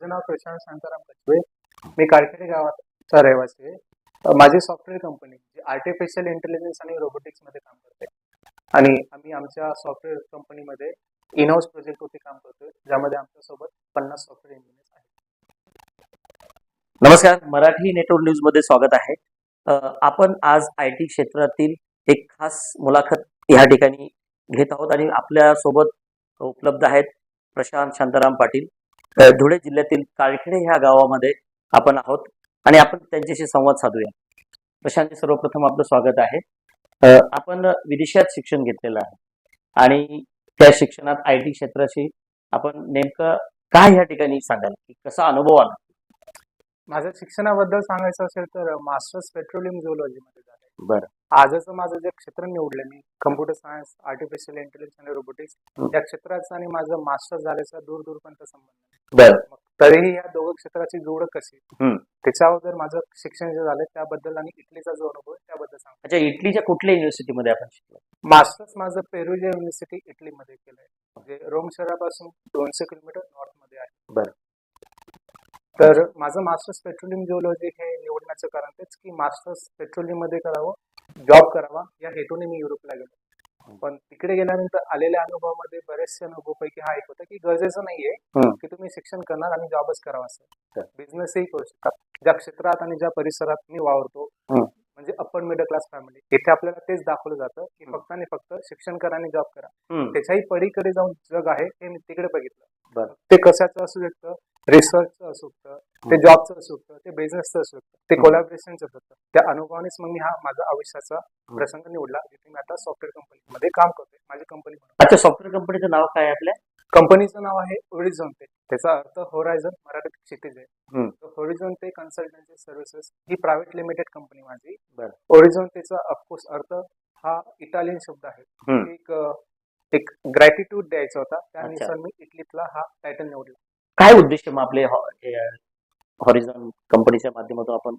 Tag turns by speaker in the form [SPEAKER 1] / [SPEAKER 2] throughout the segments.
[SPEAKER 1] माझं नाव प्रशांत शांताराम कचवे मी कारखेडे गावाचा रहिवासी आहे. माझी सॉफ्टवेअर कंपनी जी आर्टिफिशियल इंटेलिजन्स आणि रोबोटिक्समध्ये काम करते. आणि आम्ही आमच्या सॉफ्टवेअर कंपनीमध्ये इनहाऊस प्रोजेक्टवरती काम करतोय ज्यामध्ये आमच्यासोबत पन्नास सॉफ्टवेअर इंजिनियर्स आहेत.
[SPEAKER 2] नमस्कार मराठी नेटवर्क न्यूजमध्ये स्वागत आहे. आपण आज आय टी क्षेत्रातील एक खास मुलाखत या ठिकाणी घेत आहोत आणि आपल्यासोबत उपलब्ध आहेत प्रशांत शांताराम पाटील. धुळे जिल्ह्यातील काळखेडे ह्या गावामध्ये आपण आहोत आणि आपण त्यांच्याशी संवाद साधूया. प्रशांत सर्वप्रथम आपलं स्वागत आहे. आपण विदेशात शिक्षण घेतलेलं आहे आणि त्या शिक्षणात आय टी क्षेत्राशी आपण नेमकं काय ह्या ठिकाणी सांगाल? की कसा अनुभव आला?
[SPEAKER 1] माझ्या शिक्षणाबद्दल सांगायचं असेल तर मास्टर्स पेट्रोलियम झुओलॉजीमध्ये झालं.
[SPEAKER 2] बरं
[SPEAKER 1] आजचं माझं जे क्षेत्र निवडलं मी कम्प्युटर सायन्स आर्टिफिशियल इंटेलिजन्स आणि रोबोटिक्स. या क्षेत्राचं आणि माझं मास्टर झाल्याचा दूर दूरपर्यंत संबंध.
[SPEAKER 2] बरं
[SPEAKER 1] तरीही या दोघं क्षेत्राची जोड कशी. त्याच्या अगोदर माझं शिक्षण जे झालं त्याबद्दल आणि इटलीचा जो अनुभव आहे त्याबद्दल सांग
[SPEAKER 2] अच्छा इटलीच्या कुठल्या युनिव्हर्सिटीमध्ये आपण शिकलो
[SPEAKER 1] मास्टर्स माझं पेरुलिया युनिव्हर्सिटी इटलीमध्ये केलंय म्हणजे रोम शहरापासून दोनशे किलोमीटर नॉर्थमध्ये आहे
[SPEAKER 2] बरं.
[SPEAKER 1] तर माझं मास्टर्स पेट्रोलियम जिओलॉजी हे निवडण्याचं कारण तेच की मास्टर्स पेट्रोलियममध्ये करावं जॉब करावा या हेतूने मी युरोपला गेलो पण तिकडे गेल्यानंतर आलेल्या अनुभवामध्ये बरेचसे अनुभवापैकी हा एक होता की गरजेचं नाहीये. की तुम्ही शिक्षण करणार आणि जॉबच करावा असं. बिझनेसही करू शकता ज्या क्षेत्रात आणि ज्या परिसरात मी वावरतो. म्हणजे अप्पर मिडल क्लास फॅमिली इथे आपल्याला तेच दाखवलं जातं की. फक्त आणि फक्त शिक्षण करा आणि जॉब करा त्याच्याही पलीकडे जाऊन जग आहे हे मी तिकडे बघितलं
[SPEAKER 2] बरं.
[SPEAKER 1] ते कशाचं असू शकतं रिसर्चचं असू शकतं ते. जॉबचं असू शकतं ते बिझनेसचं असू शकतं ते. कोलॅबरेशनचं असू शकतं. त्या अनुभवानेच मग मी हा माझा आयुष्याचा प्रसंग निवडला जिथे मी आता सॉफ्टवेअर कंपनीमध्ये काम करतोय माझी कंपनी म्हणून
[SPEAKER 2] अच्छा सॉफ्टवेअर कंपनीचं नाव काय आपल्या?
[SPEAKER 1] कंपनीचं नाव आहे ओरिझॉन ते त्याचा अर्थ होरायझन मराठीत क्षितिज
[SPEAKER 2] हं.
[SPEAKER 1] आहे होरिझॉन ते कन्सल्टन्सी सर्व्हिसेस ही प्रायव्हेट लिमिटेड कंपनी माझी. ओरिझॉन त्याचा ऑफकोर्स अर्थ हा इटालियन शब्द आहे. एक एक ग्रॅटिट्यूड द्यायचा होता. त्यानुसार मी इटलीतला हा टायटल निवडला.
[SPEAKER 2] काय उद्देश मग आपले हॉरिझॉन कंपनीच्या माध्यमातून आपण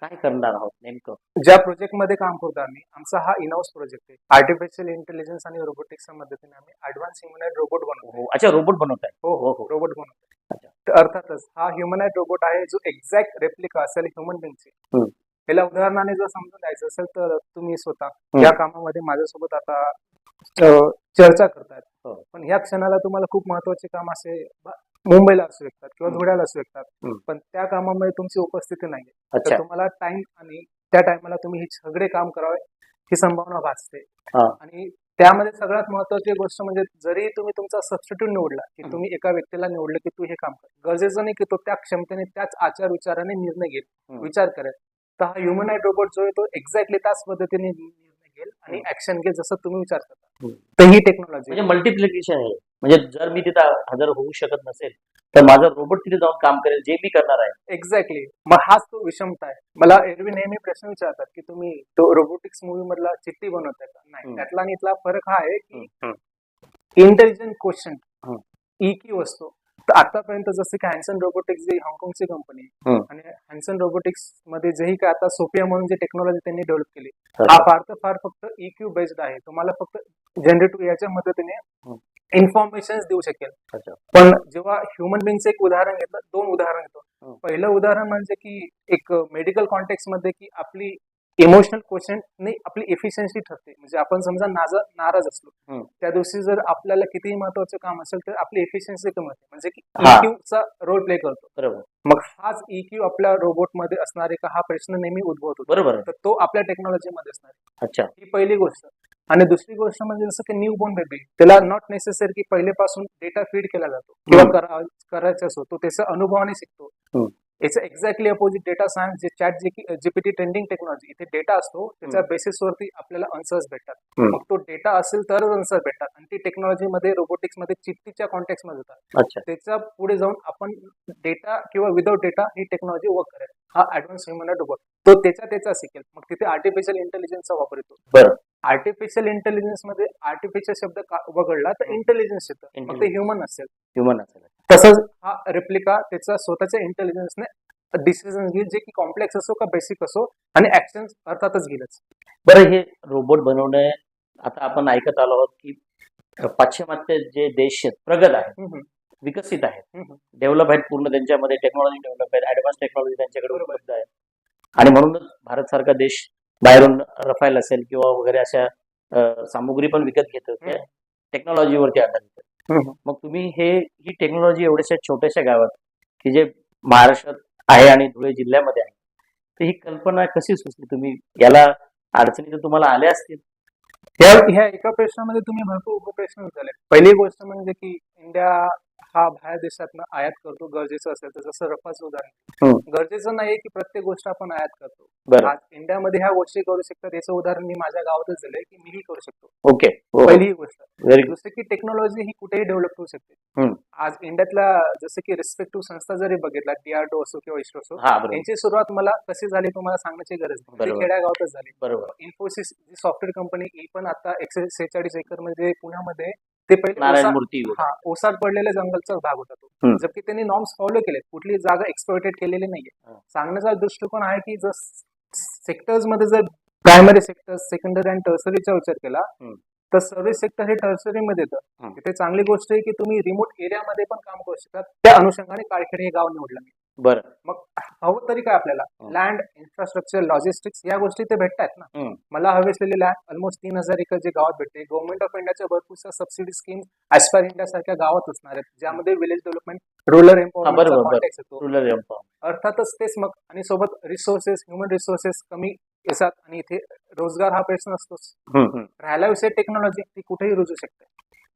[SPEAKER 2] काय करणार आहोत नेमकं
[SPEAKER 1] ज्या प्रोजेक्टमध्ये काम करतो आम्ही आमचा हा इनहाऊस प्रोजेक्ट आहे आर्टिफिशियल इंटेलिजन्स आणि रोबोटिक्सच्या मदतीने आम्ही ऍडव्हान्स ह्युमनाइड रोबोट बनवतो
[SPEAKER 2] हो अच्छा रोबोट बनवत आहे
[SPEAKER 1] हो
[SPEAKER 2] हो, हो.
[SPEAKER 1] रोबोट बनवतो
[SPEAKER 2] अच्छा.
[SPEAKER 1] तर अर्थातच हा ह्युमनाइड रोबोट आहे जो एक्झॅक्ट रेप्लिका असेल ह्युमन बिंगची
[SPEAKER 2] हम्म.
[SPEAKER 1] याला उदाहरणाने जर समजून द्यायचं असेल तर तुम्ही स्वतः. या कामामध्ये माझ्यासोबत आता चर्चा करतायत
[SPEAKER 2] हो.
[SPEAKER 1] पण ह्या क्षणाला तुम्हाला खूप महत्त्वाचे काम असे मुंबईला असू शकतात किंवा. धुळ्याला असू शकतात
[SPEAKER 2] हम्म.
[SPEAKER 1] पण त्या कामामध्ये तुमची उपस्थिती नाहीये तर तुम्हाला टाइम आणि त्या टाइमला तुम्ही हे सगळे काम करावे ही संभावना भासते
[SPEAKER 2] हा.
[SPEAKER 1] आणि त्यामध्ये सगळ्यात महत्वाची गोष्ट म्हणजे जरी तुम्ही तुमचा सबस्टिट्यूट निवडला की
[SPEAKER 2] हम्म.
[SPEAKER 1] तुम्ही एका व्यक्तीला निवडलं की तू हे काम कर गरजेचं नाही की तो त्या क्षमतेने त्याच आचार विचाराने निर्णय घेईल
[SPEAKER 2] हम्म.
[SPEAKER 1] विचार करेल तर हा ह्युमनाइड रोबोट जो आहे तो एक्झॅक्टली त्याच पद्धतीने निर्णय घेईल आणि. ऍक्शन घेईल जसं तुम्ही विचार करता
[SPEAKER 2] हम्म.
[SPEAKER 1] तर ही टेक्नॉलॉजी
[SPEAKER 2] म्हणजे मल्टिप्लिकेशन आहे म्हणजे जर मी तिथं हजर होऊ शकत नसेल तर माझा रोबोट तिथे जाऊन काम करेल जे मी करणार आहे
[SPEAKER 1] एक्झॅक्टली मग हाच तो विषमता आहे मला एरवी नेहमी प्रश्न विचारतात की तुम्ही तो रोबोटिक्स मूवी मधला चिठ्ठी बनवताय का नाही. त्यातला आणि इथला फरक हा आहे की. Intelligent question. ई क्यू असतो तर आतापर्यंत जसं की हॅन्सन रोबोटिक्स जी हाँगकाँगची कंपनी. आणि हॅन्सन रोबोटिक्समध्ये जेही काय आता सोफिया म्हणून जी टेक्नॉलॉजी त्यांनी डेव्हलप केली हा फार तर फार फक्त ई क्यू बेस्ड आहे तुम्हाला फक्त जनरेटिव्ह याच्या मदतीने. इन्फॉर्मेशन देऊ शकेल. पण जेव्हा ह्युमन बिंगचं एक उदाहरण घेतलं दोन उदाहरण घेतो. पहिलं उदाहरण म्हणजे की एक मेडिकल कॉन्टेक्स्टमध्ये की आपली इमोशनल क्वेश्चन आपली एफिशियन्सी ठरते. म्हणजे आपण समजा नाज नाराज असलो. त्या दिवशी जर आपल्याला कितीही महत्वाचं काम असेल तर आपली एफिशियन्सी कमी होते. म्हणजे की
[SPEAKER 2] हा.
[SPEAKER 1] EQ चा रोल प्ले करतो.
[SPEAKER 2] बरोबर.
[SPEAKER 1] मग हाच EQ आपल्या रोबोटमध्ये असणार आहे का हा प्रश्न नेहमी उद्भवतो
[SPEAKER 2] बरोबर.
[SPEAKER 1] तर तो आपल्या टेक्नॉलॉजी मध्ये असणार आहे.
[SPEAKER 2] अच्छा.
[SPEAKER 1] ही पहिली गोष्ट. आणि दुसरी गोष्ट म्हणजे जसं की न्यू बॉर्न बेबी त्याला नॉट नेसेसरी की पहिलेपासून डेटा फीड केला जातो. किंवा करायचा असतो तो त्याचा अनुभवाने शिकतो. याचं एक्झॅक्टली अपोजिट डेटा सायन्स जे चॅट जीपीटी ट्रेंडिंग टेक्नॉलॉजी इथे डेटा असतो त्याच्या. बेसिसवरती आपल्याला आन्सर्स भेटतात. मग तो डेटा असेल तरच आन्सर भेटतात. आणि ती टेक्नॉलॉजी मध्ये रोबोटिक्समध्ये चिठ्ठीच्या कॉन्टेक्स्टमध्ये होतात.
[SPEAKER 2] अच्छा.
[SPEAKER 1] त्याच्या पुढे जाऊन आपण डेटा किंवा विदाउट डेटा ही टेक्नॉलॉजी वर्क करेल. हा ऍडव्हान्स ह्युमन रोबोट तो त्याचा त्याचा शिकेल. मग तिथे आर्टिफिशियल इंटेलिजन्सचा वापर येतो.
[SPEAKER 2] बरं.
[SPEAKER 1] आर्टिफिशियल इंटेलिजन्समध्ये आर्टिफिशियल शब्द वगळला तर इंटेलिजन्स येतं मग ते
[SPEAKER 2] Intelligence.
[SPEAKER 1] ह्युमन असेल
[SPEAKER 2] ह्युमन असेल
[SPEAKER 1] तसंच हा रेप्लिका त्याचा स्वतःच्या इंटेलिजन्सने डिसिजन घेईल जे की कॉम्प्लेक्स असो का बेसिक असो आणि ऍक्शन अर्थातच घेईलच
[SPEAKER 2] बरं हे रोबोट बनवणे आता आपण ऐकत आलो आहोत की पाश्चिमात्य जे देश आहेत प्रगत आहेत. विकसित आहेत. डेव्हलप आहेत पूर्ण त्यांच्यामध्ये टेक्नॉलॉजी डेव्हलप आहे ऍडव्हान्स टेक्नॉलॉजी त्यांच्याकडे. उपलब्ध आहे आणि म्हणूनच भारत सारखा देश बाहेरून रफाईल असेल किंवा वगैरे अशा सामुग्री पण विकत घेतो त्या
[SPEAKER 1] हम्म.
[SPEAKER 2] टेक्नॉलॉजीवरती आधारित. मग तुम्ही हे ही टेक्नॉलॉजी एवढ्याशा छोट्याशा गावात की जे महाराष्ट्रात आहे आणि धुळे जिल्ह्यामध्ये आहे तर ही कल्पना कशी सुचली तुम्ही याला अडचणी तर तुम्हाला आल्या असतील
[SPEAKER 1] ह्या एका प्रश्नामध्ये तुम्ही भरपूर उपप्रश्न विचारले पहिली गोष्ट म्हणजे की इंडिया हा बाहेर देशातनं आयात करतो गरजेचं असेल तर जसं रफाचं उदाहरण. गरजेचं नाही की प्रत्येक गोष्ट आपण आयात करतो. आज इंडियामध्ये ह्या गोष्टी करू शकतात. याचं उदाहरण मी माझ्या गावातच दिलंय की मीही करू शकतो.
[SPEAKER 2] ओके.
[SPEAKER 1] पहिली ही गोष्ट.
[SPEAKER 2] व्हेरी गुड
[SPEAKER 1] दुसरी की टेक्नॉलॉजी ही कुठेही डेव्हलप होऊ शकते. आज इंडियातल्या जसं की रिस्पेक्टिव्ह संस्था जरी बघितला डीआरडो असो किंवा इस्रो असो
[SPEAKER 2] हा
[SPEAKER 1] यांची सुरुवात मला कशी झाली तुम्हाला सांगण्याची गरज नाही. खेड्यागावातच झाली.
[SPEAKER 2] बरोबर.
[SPEAKER 1] इन्फोसिस जी सॉफ्टवेअर कंपनी ही पण आता एकशे सेहेचाळीस एकरमध्ये पुण्यामध्ये ते पहिले
[SPEAKER 2] मूर्ती
[SPEAKER 1] ओसाड पडलेल्या जंगलचा भाग होता. तो जबकि त्यांनी नॉर्म्स फॉलो केले कुठली जागा एक्सप्लॉइटेड केलेली नाहीये. सांगण्याचा दृष्टिकोन आहे की जर सेक्टर्समध्ये जर प्रायमरी सेक्टर सेकंडरी आणि टर्सरीचा विचार केला. तर सर्व्हिस सेक्टर हे टर्सरी मध्ये येतं. तिथे चांगली गोष्ट आहे की तुम्ही रिमोट एरियामध्ये पण काम करू शकता त्या अनुषंगाने कारखेडे हे गाव निवडलं मी
[SPEAKER 2] बरं.
[SPEAKER 1] मग हवं तरी काय आपल्याला. लँड इन्फ्रास्ट्रक्चर लॉजिस्टिक्स या गोष्टी ते भेटतात ना. मला हवी असलेली लँड ऑलमोस्ट तीन हजार एकर जे गावात भेटते. गव्हर्नमेंट ऑफ इंडियाच्या भरपूरशा सबसिडी स्कीम ॲस्पायर इंडिया सारख्या गावात असणार आहेत. ज्यामध्ये विलेज डेव्हलपमेंट रूरल
[SPEAKER 2] बरोबर,
[SPEAKER 1] एम्पॉवरमेंट
[SPEAKER 2] बरोबर.
[SPEAKER 1] कॉन्टॅक्ट येतो.
[SPEAKER 2] रुरल एम्पॉवर
[SPEAKER 1] अर्थातच तेच मग. आणि सोबत रिसोर्सेस ह्युमन रिसोर्सेस कमी येतात आणि इथे रोजगार हा प्रश्न असतोच. राहायला विषय टेक्नॉलॉजी ती कुठेही रुजू शकते.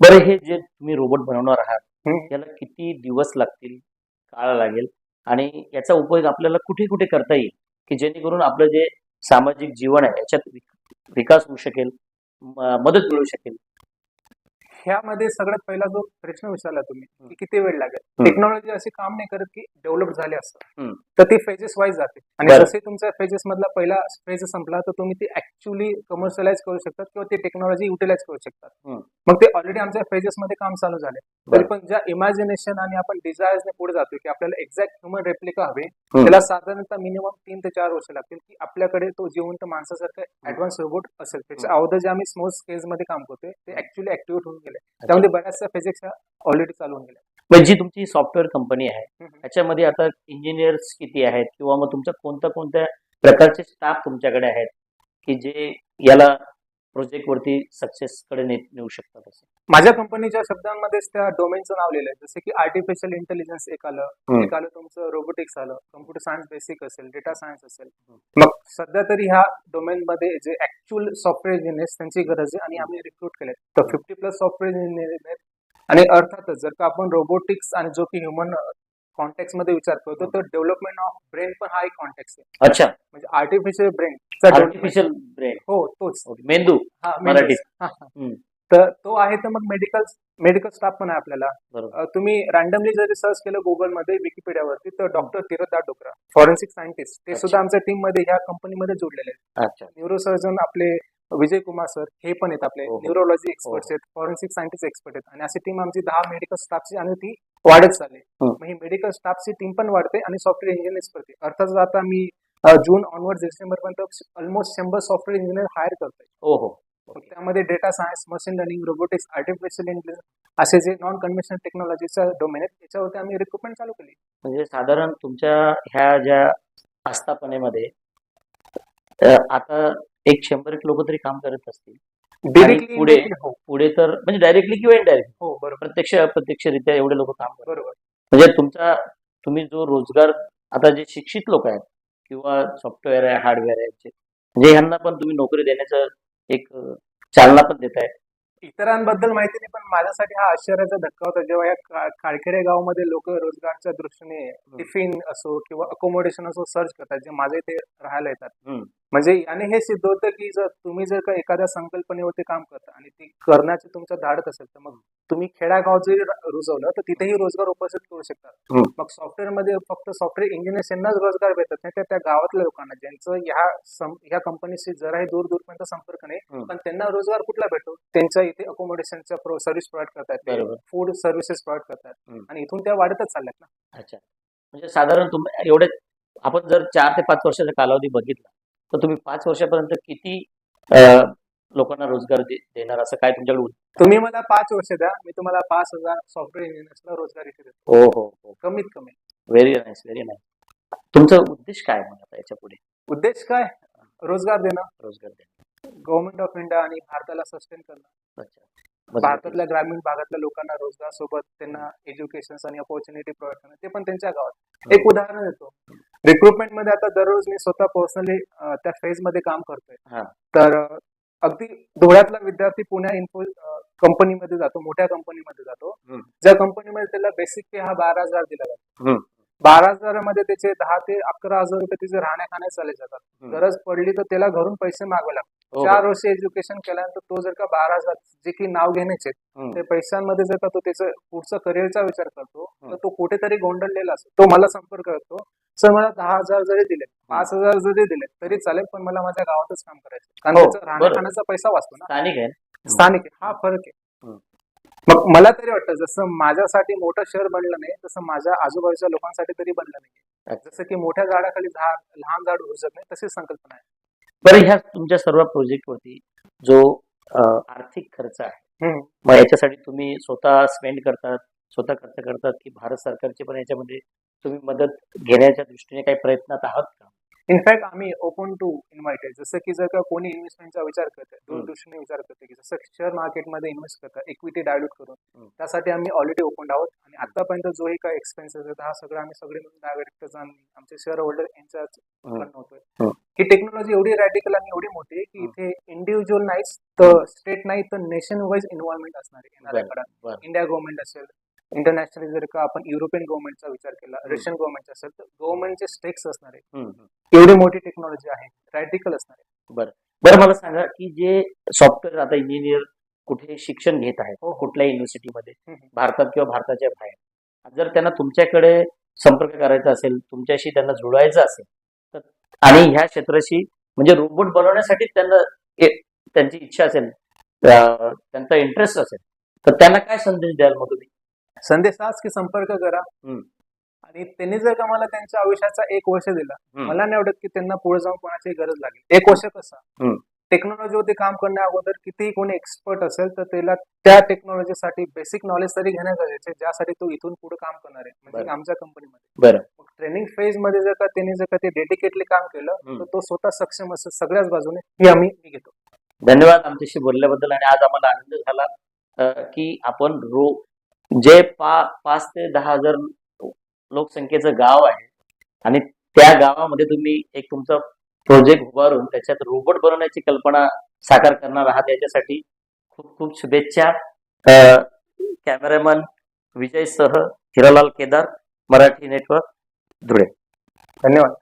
[SPEAKER 2] बरं हे जे तुम्ही रोबोट बनवणार आहात
[SPEAKER 1] हम्म.
[SPEAKER 2] याला किती दिवस लागतील काळ लागेल? आणि याचा उपयोग आपल्याला कुठे कुठे करता येईल? की जेणेकरून आपलं जे सामाजिक जीवन आहे याच्यात विक- विकास होऊ शकेल मदत मिळू शकेल.
[SPEAKER 1] ह्यामध्ये सगळ्यात पहिला जो प्रश्न विचारला तुम्ही. की किती वेळ लागेल. टेक्नॉलॉजी अशी काम नाही करत की डेव्हलप झाले असतं
[SPEAKER 2] हम्म.
[SPEAKER 1] तर ती फेजेस वाईज जाते आणि. जसे तुमच्या फेजेस मधला पहिला फेज संपला तर तुम्ही ती ऍक्च्युली कमर्शियलाइज करू शकतात किंवा ती टेक्नॉलॉजी युटिलाइज करू शकतात. मग ते ऑलरेडी आमच्या फेजेस मध्ये काम चालू झाले तरी. पण ज्या इमॅजिनेशन आणि आपण डिझायर्सने पुढे जातो की आपल्याला एक्झॅक्ट ह्युमन रेप्लिका हवे. त्याला साधारणतः मिनिमम तीन ते चार वर्ष लागतील की आपल्याकडे तो जिवंत माणसासारखा ऍडव्हान्स रोबोट असेल त्याच्या अगोदर जे आम्ही स्मॉल स्केल्समध्ये काम करतोय ते ऍक्च्युली ऍक्टिव्हेट होऊन गेले. त्यामध्ये बऱ्याचशा फिजिक्स ऑलरेडी चालू होऊन गेल्या.
[SPEAKER 2] मग जी तुमची सॉफ्टवेअर कंपनी आहे. त्याच्यामध्ये आता इंजिनियर्स किती आहेत? किंवा मग तुमच्या कोणत्या कोणत्या प्रकारचे स्टाफ तुमच्याकडे आहेत? की जे याला प्रोजेक्ट वरती सक्सेस कडे ने- नेऊ शकतात असं.
[SPEAKER 1] माझ्या कंपनीच्या शब्दांमध्येच त्या डोमेनचं नाव लिहिलंय. जसे की आर्टिफिशियल इंटेलिजन्स एक आलं. एक आलं तुमचं रोबोटिक्स आलं. कम्प्युटर सायन्स बेसिक असेल डेटा सायन्स असेल. मग सध्या तरी ह्या डोमेन मध्ये जे ऍक्च्युअल सॉफ्टवेअर इंजिनियर्स त्यांची गरज आहे आणि आम्ही रिक्रूट केले तर फिफ्टी प्लस सॉफ्टवेअर इंजिनियर आहेत. आणि अर्थातच जर का आपण रोबोटिक्स आणि जो की ह्युमन कॉन्टॅक्टमध्ये विचार करतो तर डेव्हलपमेंट ऑफ ब्रेन पण हा एक कॉन्टॅक्ट आहे.
[SPEAKER 2] अच्छा.
[SPEAKER 1] म्हणजे आर्टिफिशियल ब्रेन
[SPEAKER 2] आर्टिफिशियल ब्रेन
[SPEAKER 1] हो तोच
[SPEAKER 2] मेंदू
[SPEAKER 1] हा
[SPEAKER 2] मराठीत.
[SPEAKER 1] हा, हा.
[SPEAKER 2] हम्म.
[SPEAKER 1] तर तो आहे तर मग मेडिकल मेडिकल स्टाफ पण आहे आपल्याला.
[SPEAKER 2] बरोबर.
[SPEAKER 1] अ, तुम्ही रॅन्डमली जरी सर्च केलं गुगलमध्ये विकिपीडियावरती तर डॉक्टर तिरदार डोकरा फॉरेन्सिक सायंटिस्ट ते
[SPEAKER 2] अच्छा.
[SPEAKER 1] सुद्धा आमच्या टीममध्ये ह्या कंपनीमध्ये जोडलेले आहेत.
[SPEAKER 2] अच्छा.
[SPEAKER 1] न्यूरोसर्जन आपले विजय कुमार सर हे पण आहेत आपले.
[SPEAKER 2] हो, हो.
[SPEAKER 1] न्यूरोलॉजी
[SPEAKER 2] हो,
[SPEAKER 1] एक्सपर्ट्स आहेत फॉरेन्सिक सायंटिस्ट एक्सपर्ट आहेत. आणि अशी टीम आमची दहा मेडिकल स्टाफची आणि ती वाढत चालली.
[SPEAKER 2] हम्म.
[SPEAKER 1] मग ही मेडिकल स्टाफची टीम पण वाढते आणि सॉफ्टवेअर इंजिनियर्स पडते अर्थात आता मी जून ऑनवर्ड डिसेंबर पर्यंत ऑलमोस्ट शंभर सॉफ्टवेअर इंजिनियर हायर करतोय.
[SPEAKER 2] हो हो.
[SPEAKER 1] त्यामध्ये data science machine learning robotics artificial intelligence असे जे नॉन कन्व्हेन्शनल टेक्नॉलॉजीचा डोमेन आहेत त्याच्यावरती आम्ही रिक्रुटमेंट चालू केली.
[SPEAKER 2] म्हणजे साधारण तुमच्या ह्या ज्या आस्थापनेमध्ये आता एक शंभर एक लोक तरी काम करत असतील.
[SPEAKER 1] डिरेक्टली
[SPEAKER 2] पुढे?
[SPEAKER 1] हो.
[SPEAKER 2] पुढे तर म्हणजे डायरेक्टली किंवा इनडायरेक्ट
[SPEAKER 1] हो बरोबर.
[SPEAKER 2] प्रत्यक्ष अप्रत्यक्षरित्या एवढे लोक काम करतात.
[SPEAKER 1] बरोबर.
[SPEAKER 2] म्हणजे तुमचा तुम्ही जो रोजगार आता जे शिक्षित लोक आहेत किंवा सॉफ्टवेअर आहे हार्डवेअर आहे जे- म्हणजे ह्यांना पण तुम्ही नोकरी देण्याचं एक चालना पण देत आहे
[SPEAKER 1] इतरांबद्दल माहिती नाही पण माझ्यासाठी हा आश्चर्याचा धक्का होता. जेव्हा या का- खाडखेडे गावामध्ये लोक रोजगारच्या दृष्टीने टिफिन असो किंवा अकोमोडेशन असो सर्च करतात जे माझ्या इथे राहायला येतात. म्हणजे याने हे सिद्ध होतं की जर तुम्ही जर का एखाद्या संकल्पनेवरती काम करता आणि ती करण्याचे तुमचं धाडत असेल तर मग तुम्ही खेडागाव जरी रुजवलं तर तिथेही रोजगार उपस्थित करू शकतात. मग सॉफ्टवेअरमध्ये फक्त सॉफ्टवेअर इंजिनियर्स यांनाच रोजगार भेटत नाही तर त्या गावातल्या लोकांना ज्यांचं ह्या ह्या कंपनीशी जराही दूर दूरपर्यंत संपर्क नाही. पण त्यांना रोजगार कुठला भेटतो त्यांच्या इथे अकोमोडेशनच्या सर्व्हिस प्रोव्हाइड करतात. फूड सर्व्हिसेस प्रोव्हाइड करतात. आणि इथून त्या वाढतच चालल्यात ना
[SPEAKER 2] अच्छा म्हणजे साधारण तुम्ही एवढे आपण जर चार ते पाच वर्षाचा कालावधी बघितला तर तुम्ही पाच वर्षापर्यंत किती लोकांना रोजगार दे- देणार असं काय तुमच्याकडे
[SPEAKER 1] तुम्ही मला पाच वर्ष द्या मी तुम्हाला पाच हजार सॉफ्टवेअर इंजिनियर्सला रोजगार इथे देतो.
[SPEAKER 2] हो हो हो.
[SPEAKER 1] कमीत कमी.
[SPEAKER 2] व्हेरी नाईस व्हेरी नाईस तुमचं उद्देश काय मग आता याच्यापुढे?
[SPEAKER 1] उद्देश काय? रोजगार देणं.
[SPEAKER 2] रोजगार देणं.
[SPEAKER 1] गव्हर्नमेंट ऑफ इंडिया आणि भारताला सस्टेन करणं.
[SPEAKER 2] अच्छा. मग
[SPEAKER 1] भारतातल्या ग्रामीण भागातल्या लोकांना रोजगार सोबत त्यांना एज्युकेशन आणि ऑपॉर्च्युनिटी प्रोव्हाइड करणं ते पण त्यांच्या गावात. एक उदाहरण देतो. रिक्रुटमेंटमध्ये आता दररोज मी स्वतः पर्सनली त्या फेजमध्ये काम करतोय.
[SPEAKER 2] हा.
[SPEAKER 1] तर अं, अगदी धुळ्यातला विद्यार्थी पुण्या इन्फो कंपनीमध्ये जातो मोठ्या कंपनीमध्ये जातो. ज्या कंपनीमध्ये त्याला बेसिक पे हा बारा हजार दिला जातो. बारा हजारामध्ये त्याचे दहा ते अकरा हजार रुपये त्याचे राहण्या खाण्यात चालले जातात. गरज पडली तर त्याला घरून पैसे मागावे लागतात
[SPEAKER 2] हो,
[SPEAKER 1] चार वर्ष एज्युकेशन केल्यानंतर तो जर का बारा हजार जे की नाव घेण्याचे. ते पैशांमध्ये जर का तो त्याचं पुढचा करिअरचा विचार करतो. तर तो कुठेतरी गोंधळलेला असतो तो मला संपर्क करतो सर मला दहा हजार जरी दिले पाच हजार जरी दिले तरी चालेल पण मला माझ्या गावातच काम करायचं कारण
[SPEAKER 2] हो,
[SPEAKER 1] त्याचा पैसा वाचतो ना
[SPEAKER 2] स्थानिक आहे?
[SPEAKER 1] स्थानिक आहे हा फरक आहे. मग मला तरी वाटतं जसं माझ्यासाठी मोठं शहर बनलं नाही तसं माझ्या आजूबाजूच्या लोकांसाठी तरी बनलं नाही. जसं की मोठ्या झाडाखाली झाड लहान झाड होऊ शकत नाही तशीच संकल्पना आहे
[SPEAKER 2] बरं ह्या तुमच्या सर्व प्रोजेक्ट वरती जो आर्थिक खर्च आहे. मग याच्यासाठी तुम्ही स्वतः स्पेंड करतात स्वतः खर्च करतात की भारत सरकारचे पण याच्यामध्ये तुम्ही मदत घेण्याच्या दृष्टीने काही प्रयत्नात आहात का
[SPEAKER 1] इनफॅक्ट आम्ही ओपन टू इन्व्हायटेड जसं की जर का कोणी इन्व्हेस्टमेंटचा विचार करते दूरदृष्टीने विचार करते की जसं शेअर मार्केटमध्ये इन्व्हेस्ट करतात इक्विटी डायल्यूट करून. त्यासाठी आम्ही ऑलरेडी ओपन आहोत आणि आतापर्यंत जोही काही एक्सपेन्सेस आहेत हा सगळं आम्ही सगळे मिळून डायरेक्टर्स आणि आमचे शेअर होल्डर यांच्याच. कडनं होतोय. ही टेक्नॉलॉजी एवढी रॅडिकल आणि एवढी मोठी आहे की. इथे इंडिव्हिज्युअल नाहीच तर स्टेट नाही तर नेशन वाईज इन्व्हॉल्वमेंट असणार आहे. इंडिया गव्हर्नमेंट असेल इंटरनॅशनली जर का आपण युरोपियन गव्हर्नमेंटचा विचार केला. रशियन गव्हर्नमेंट असेल तर गव्हर्नमेंटचे स्टेक्स असणार आहे. एवढी मोठी टेक्नॉलॉजी आहे रॅडिकल असणार आहे
[SPEAKER 2] बरं मला सांगा की जे सॉफ्टवेअर आता इंजिनियर कुठे शिक्षण घेत आहेत
[SPEAKER 1] हो, हो.
[SPEAKER 2] कुठल्याही युनिव्हर्सिटीमध्ये. भारतात किंवा भारताच्या बाहेर जर त्यांना तुमच्याकडे संपर्क करायचा असेल तुमच्याशी त्यांना जुळवायचं असेल तर आणि ह्या क्षेत्राशी म्हणजे रोबोट बनवण्यासाठी त्यांना त्यांची इच्छा असेल त्यांचा इंटरेस्ट असेल तर त्यांना काय संदेश द्याल मग तुम्ही
[SPEAKER 1] संदेश हाच की संपर्क करा. आणि त्यांनी जर का मला त्यांच्या आयुष्याचा एक वर्ष दिला. मला नाही वाटत की त्यांना पुढे जाऊन कोणाची गरज लागेल एक वर्ष कसा. टेक्नॉलॉजीवरती काम करण्या अगोदर कितीही कोणी एक्सपर्ट असेल तर त्याला त्या टेक्नॉलॉजीसाठी बेसिक नॉलेज तरी घेणं गरजेचं ज्यासाठी तो इथून पुढे काम करणार आहे म्हणजे. आमच्या कंपनीमध्ये
[SPEAKER 2] बरं
[SPEAKER 1] ट्रेनिंग फेजमध्ये जर का त्यांनी जर का ते डेडिकेटली काम केलं. तर तो स्वतः सक्षम असेल सगळ्याच बाजूने ही आम्ही मी घेतो
[SPEAKER 2] धन्यवाद आमच्याशी बोलल्याबद्दल आणि आज आम्हाला आनंद झाला की आपण रो जे पा पाच ते दहा हजार लोकसंख्येचं गाव आहे आणि त्या गावामध्ये तुम्ही एक तुमचा प्रोजेक्ट उभारून त्याच्यात रोबोट बनवण्याची कल्पना साकार करणार आहात याच्यासाठी खूप खूप शुभेच्छा. कॅमेरामन विजय सह हिरालाल केदार मराठी नेटवर्क धुळे.
[SPEAKER 1] धन्यवाद.